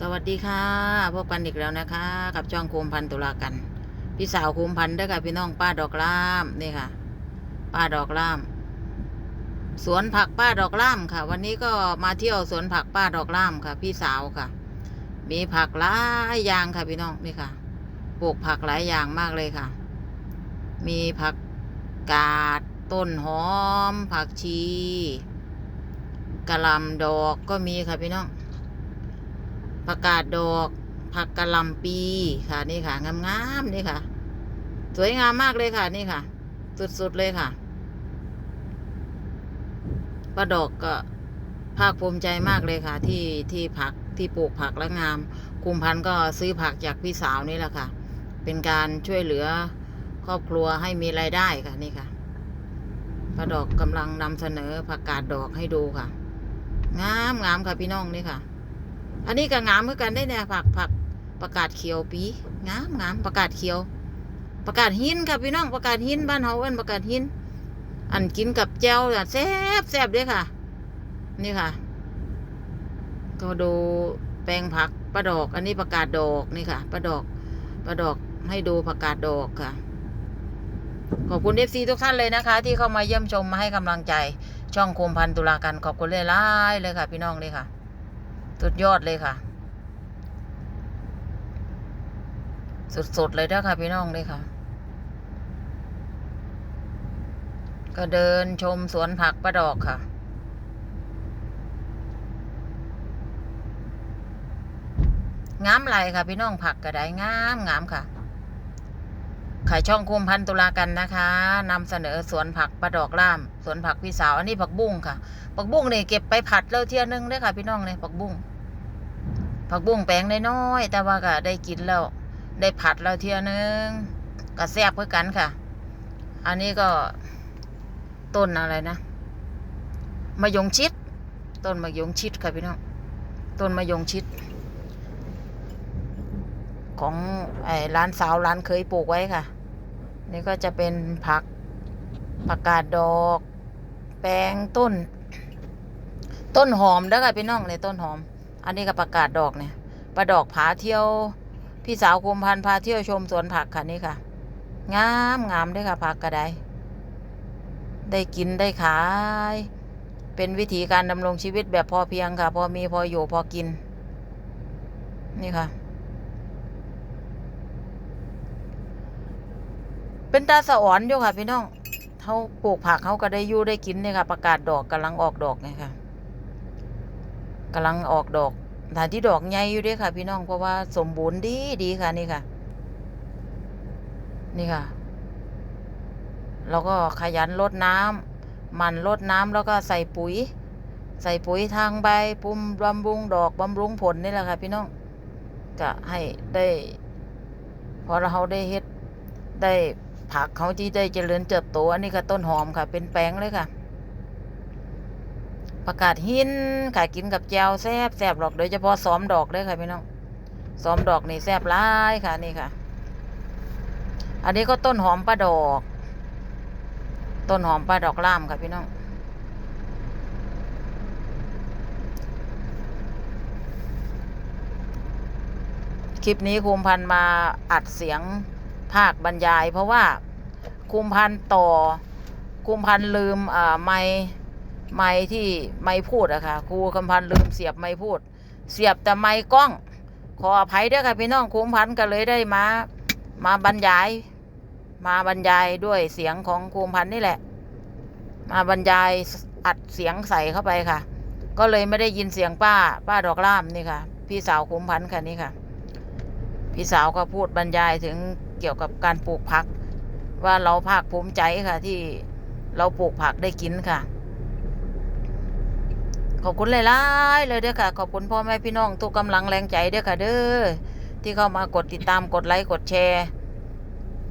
สวัสดีค่ะพบกันอีกแล้วนะคะ กับช่องโคมพันธุ์ตุลากัน พี่สาวโคมพันธุ์เด้วยค่ะพี่น้องป้าดอกล่ามนี่ค่ะ ป้าดอกล่าม สวนผักป้าดอกล่ามค่ะ วันนี้ก็มาเที่ยวสวนผักป้าดอกล่ามค่ะ พี่สาวค่ะ มีผักหลายอย่างค่ะพี่น้องนี่ค่ะปลูกผักหลายอย่างมากเลยค่ะ มีผักกาดต้นหอม ผักชีกะหล่ำดอกก็มีค่ะพี่น้อง ผักกาดดอก ผักกะหล่ำปีค่ะนี่ค่ะงามๆนี่ค่ะ สวยงามมากเลยค่ะนี่ค่ะ สุดๆเลยค่ะป้าดอกก็ภาคภูมิใจมากเลยค่ะ ที่ที่ผักที่ปลูกผักและงามคุมพันธุ์ก็ซื้อผักจากพี่สาวนี่แหละค่ะ เป็นการช่วยเหลือครอบครัวให้มีรายได้ค่ะนี่ค่ะป้าดอกกำลังนำเสนอผักกาดดอกให้ดูค่ะ งามงามค่ะพี่น้องนี่ค่ะ อันนี้ก็งามเหมือนกันได้เนี่ยผักผักประกาศเขียวปีงามงามประกาศเขียว ประกาศหินค่ะพี่น้องประกาศหินบ้านเฮาเอิ้นประกาศหิน อันกินกับแจ่วน่ะแซ่บแซ่บเด้วยค่ะ นี่ค่ะก็ดูแปลงผักประดอก อันนี้ประกาศดอกนี่ค่ะประดอกประดอกให้ดูประกาศดอกค่ะ ขอบคุณเอฟซีทุกท่านเลยนะคะ ที่เข้ามาเยี่ยมชมมาให้กำลังใจ ช่องโคมพันตุลากันขอบคุณเลยล่ายเลยค่ะ พี่น้องเลยค่ะ สุดยอดเลยค่ะ สุดๆเลยเด้อค่ะพี่น้องเลยค่ะ ก็เดินชมสวนผักประดอกค่ะงามไหลค่ะพี่น้องผักกระไดงามงามค่ะ ขายช่องคุมพันตุลากันนะคะนำเสนอสวนผักประดอกล่าม สวนผักพี่สาว อันนี้ผักบุ้งค่ะ ผักบุ้งนี่เก็บไปผัดแล้วเที่ยนึงเลยค่ะ พี่น้องเลยผักบุ้ง ผักบุ้งแปลงน้อยๆแต่ว่าก็ได้กินแล้ว ได้ผัดแล้วเที่ยนึงก็แซ่บเพื่อกันค่ะ อันนี้ก็ต้นอะไรนะมะยงชิด ต้นมะยงชิดค่ะพี่น้อง ต้นมะยงชิด ของอร้านสาวร้านเคยปลูกไว้ค่ะ นี่ก็จะเป็นผักผักกาดดอก แปลงต้น ต้นหอมเด้อค่ะพี่น้องในต้นหอม อันนี้ก็ประกาศดอกเนี่ยประดอกผาเที่ยว พี่สาวกุมพันพาเที่ยวชมสวนผักค่ะนี่ค่ะ งามงามเด้วยค่ะผักกระไดได้กินได้ขาย เป็นวิธีการดำรงชีวิตแบบพอเพียงค่ะ พอมีพออยู่พอกิน นี่ค่ะ เป็นตาสะอ่อนอยู่ค่ะพี่น้องเขาปลูกผักเขาก็ได้อยู่ได้กินเนี่ยค่ะ ประกาศดอกกำลังออกดอกไงค่ะกำลังออกดอกฐานที่ดอกใหญ่อยู่ด้วยค่ะ พี่น้องเพราะว่าสมบูรณ์ดีดีค่ะนี่ค่ะ นี่ค่ะแล้วก็ขยันรดน้ำหมันรดน้ำแล้วก็ใส่ปุ๋ย ใส่ปุ๋ยทางใบปุ่มบำรุงดอกบำรุงผลนี่แหละค่ะ พี่น้องก็ให้ได้ พอเราได้เฮ็ดได้ ผักเขาที่ได้เจริญเติบโตอันนี้ก็ต้นหอมค่ะ เป็นแปลงเลยค่ะประกาศหินค่ะกินกับแจวแซบแซบหรอกโดยเฉพาะซ้อมดอกเลยค่ะพี่น้องซ้อมดอกนี่แซบร้ายค่ะนี่ค่ะ อันนี้ก็ต้นหอมประดอก ต้นหอมประดอกล่ามค่ะพี่น้องคลิปนี้คุมพันมาอัดเสียง ภาคบรรยาย เพราะว่าคุมพันต่อคุมพันลืมอ่าไม้ไม้ที่ไม้พูดอะค่ะครูคุมพันลืมเสียบไม้พูด เสียบแต่ไม้กล้อง ขออภัยด้วยค่ะพี่น้องคุมพันก็เลยได้มามาบรรยาย มาบรรยายด้วยเสียงของคุมพันนี่แหละ มาบรรยายอัดเสียงใส่เข้าไปค่ะ ก็เลยไม่ได้ยินเสียงป้า ป้าดอกล่ามนี่ค่ะ พี่สาวคุมพันค่ะนี่ค่ะ พี่สาวก็พูดบรรยายถึง เกี่ยวกับการปลูกผัก ว่าเราภาคภูมิใจค่ะ ที่เราปลูกผักได้กินค่ะ ขอบคุณหลายๆเลยเด้อค่ะ ขอบคุณพ่อแม่พี่น้องทุกกำลังแรงใจเด้อค่ะ เด้อที่เข้ามากดติดตามกดไลค์กดแชร์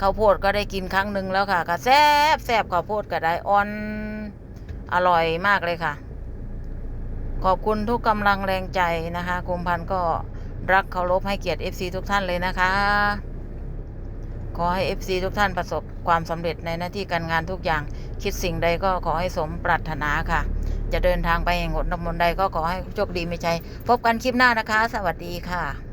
ข้าวโพดก็ได้กินครั้งหนึ่งแล้วค่ะก็แซ่บแซ่บข้าวโพดก็ได้อ่อนอร่อยมากเลยค่ะ ขอบคุณทุกกำลังแรงใจนะคะกุมพันธ์ก็รักเคารพให้เกียรติ FC ทุกท่านเลยนะคะ ขอให้ FC ทุกท่านประสบความสำเร็จในหน้าที่การงานทุกอย่าง คิดสิ่งใดก็ขอให้สมปรารถนาค่ะ จะเดินทางไปแห่งหนตำบลใดก็ขอให้โชคดีไม่ใจ พบกันคลิปหน้านะคะ สวัสดีค่ะ